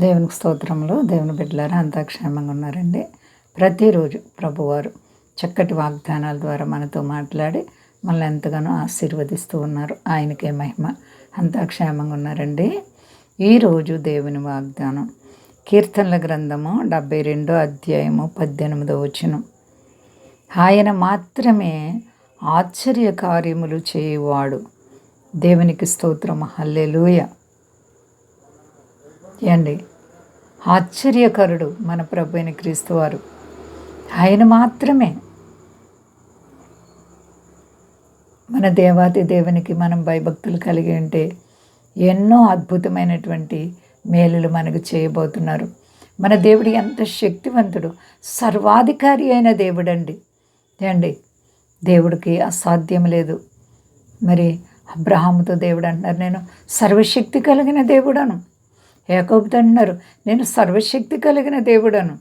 దేవునికి స్తోత్రంలో దేవుని బిడ్డలారా అంతా క్షేమంగా ఉన్నారండి. ప్రతిరోజు ప్రభువారు చక్కటి వాగ్దానాల ద్వారా మనతో మాట్లాడి మనల్ని ఎంతగానో ఆశీర్వదిస్తూ ఉన్నారు. ఆయనకే మహిమ. అంతా క్షేమంగా ఉన్నారండి. ఈరోజు దేవుని వాగ్దానం. కీర్తనల గ్రంథము డెబ్బై రెండో అధ్యాయము పద్దెనిమిదో వచనం. ఆయన మాత్రమే ఆశ్చర్య కార్యములు చేయువాడు. దేవునికి స్తోత్రం హల్లెలూయ. ఏండి ఆశ్చర్యకరుడు మన ప్రభు అయిన క్రీస్తు వారు. ఆయన మాత్రమే. మన దేవాతి దేవునికి మనం భయభక్తులు కలిగి ఉంటే ఎన్నో అద్భుతమైనటువంటి మేలులు మనకు చేయబోతున్నారు. మన దేవుడు ఎంత శక్తివంతుడు సర్వాధికారి అయిన దేవుడండి. అండి దేవుడికి అసాధ్యం లేదు. మరి అబ్రహాముతో దేవుడు అంటున్నారు నేను సర్వశక్తి కలిగిన దేవుడను. యాకోబుతో అంటున్నారు నేను సర్వశక్తి కలిగిన దేవుడను.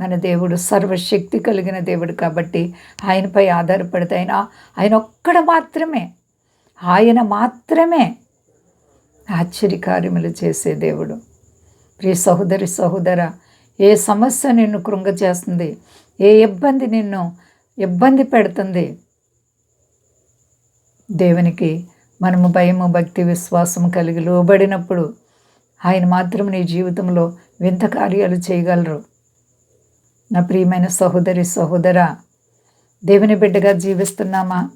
మన దేవుడు సర్వశక్తి కలిగిన దేవుడు కాబట్టి ఆయనపై ఆధారపడితే ఆయన ఆయన ఒక్కడ మాత్రమే ఆయన మాత్రమే ఆశ్చర్యకార్యములు చేసే దేవుడు. ప్రియ సహోదరి సహోదర ఏ సమస్య నిన్ను కృంగ చేస్తుంది ఏ ఇబ్బంది నిన్ను ఇబ్బంది పెడుతుంది దేవునికి మనము భయము భక్తి విశ్వాసం కలిగి లోబడినప్పుడు ఆయన మాత్రం నీ జీవితంలో వింత కార్యాలు చేయగలరు. నా ప్రియమైన సహోదరి సహోదర దేవుని బిడ్డగా జీవిస్తున్నామా?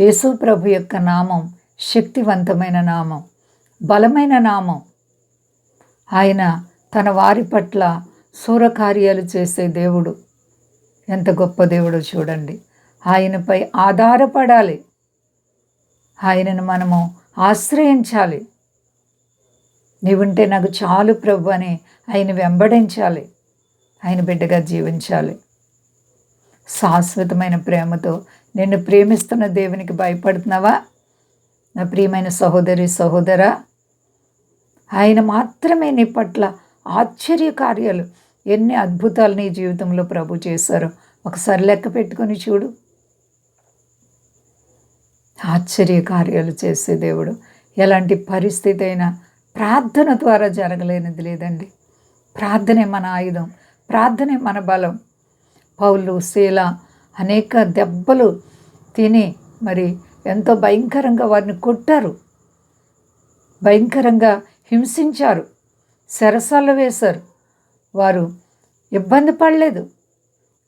యేసు ప్రభు యొక్క నామం శక్తివంతమైన నామం బలమైన నామం. ఆయన తన వారి పట్ల సూరకార్యాలు చేసే దేవుడు. ఎంత గొప్ప దేవుడో చూడండి. ఆయనపై ఆధారపడాలి. ఆయనను మనము ఆశ్రయించాలి. నీవుంటే నాకు చాలు ప్రభు అని ఆయన వెంబడించాలి. ఆయన బిడ్డగా జీవించాలి. శాశ్వతమైన ప్రేమతో నిన్ను ప్రేమిస్తున్న దేవునికి భయపడుతున్నావా? నా ప్రియమైన సహోదరి సహోదరా ఆయన మాత్రమే నీ పట్ల ఆశ్చర్య కార్యాలు ఎన్ని అద్భుతాలు నీ జీవితంలో ప్రభు చేశారో. ఒకసారి లెక్క పెట్టుకొని చూడు. ఆశ్చర్య కార్యాలు చేసే దేవుడు. ఎలాంటి పరిస్థితి అయినా ప్రార్థన ద్వారా జరగలేనిది లేదండి. ప్రార్థనే మన ఆయుధం ప్రార్థనే మన బలం. పౌలు శీల అనేక దెబ్బలు తిని మరి ఎంతో భయంకరంగా వారిని కొట్టారు. భయంకరంగా హింసించారు. సెరసాలు వేశారు. వారు ఇబ్బంది పడలేదు.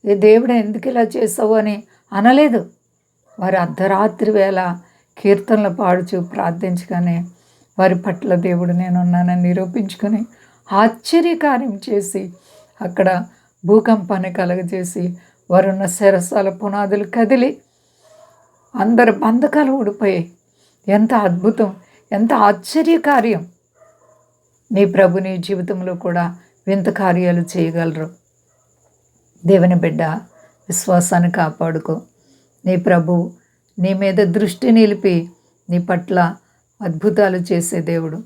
ఏ దేవుడు ఎందుకు ఇలా చేసావు? అని అనలేదు. వారి అర్ధరాత్రి వేళ కీర్తనలు పాడుచు ప్రార్థించగానే వారి పట్ల దేవుడు నేనున్నానని నిరూపించుకొని ఆశ్చర్యకార్యం చేసి అక్కడ భూకంపాన్ని కలగజేసి వారున్న శరసాల పునాదులు కదిలి అందరు బంధకాలు ఊడిపోయాయి ఎంత అద్భుతం ఎంత ఆశ్చర్యకార్యం. నీ ప్రభు నీ జీవితంలో కూడా వింత కార్యాలు చేయగలరు. దేవుని బిడ్డ విశ్వాసాన్ని కాపాడుకో. నీ ప్రభు నీ మీద దృష్టి నిలిపి నీ పట్ల అద్భుతాలు చేసే దేవుడు.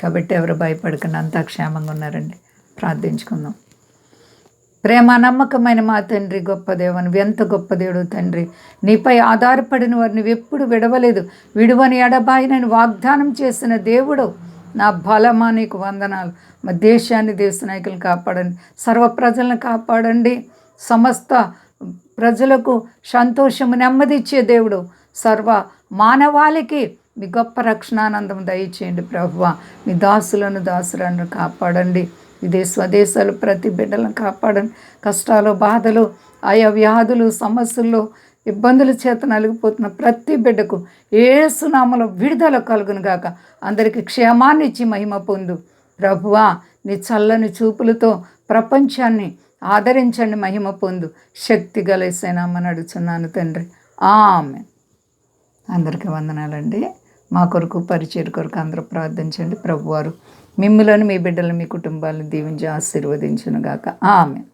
కాబట్టి ఎవరు భయపడకుండా అంతా క్షేమంగా ఉన్నారండి. ప్రార్థించుకుందాం. ప్రేమ నమ్మకమైన మా తండ్రి గొప్ప దేవుని ఎంత గొప్ప దేవుడు తండ్రి. నీపై ఆధారపడిన వారిని ఎప్పుడు విడవలేదు. విడువని ఎడబాయినని వాగ్దానం చేసిన దేవుడు. నా బలమా నీకు వందనాలు. మా దేశాన్ని దేశ నాయకులను కాపాడండి. సర్వ ప్రజలను కాపాడండి. సమస్త ప్రజలకు సంతోషము నెమ్మదిచ్చే దేవుడు. సర్వ మానవాళికి మీ గొప్ప రక్షణానందం దయచేయండి ప్రభువ. మీ దాసులను దాసులను కాపాడండి. ఇదే స్వదేశాలు ప్రతి బిడ్డలను కాపాడండి. కష్టాలు బాధలు ఆయా వ్యాధులు సమస్యల్లో ఇబ్బందుల చేత నలిగిపోతున్న ప్రతి బిడ్డకు ఏసునామలో విడుదల కలుగును గాక. అందరికీ క్షేమాన్ని ఇచ్చి మహిమ పొందు. ప్రభువా నీ చల్లని చూపులతో ప్రపంచాన్ని ఆదరించండి మహిమ పొందు. శక్తి గలేసేనామని అడుగుతున్నాను తండ్రి. ఆమె అందరికీ వందనాలండి. మా కొరకు పరిచయ కొరకు అందరూ ప్రార్థించండి. ప్రభువారు మిమ్మలను మీ బిడ్డలు మీ కుటుంబాలను దీవించి ఆశీర్వదించునుగాక. ఆమె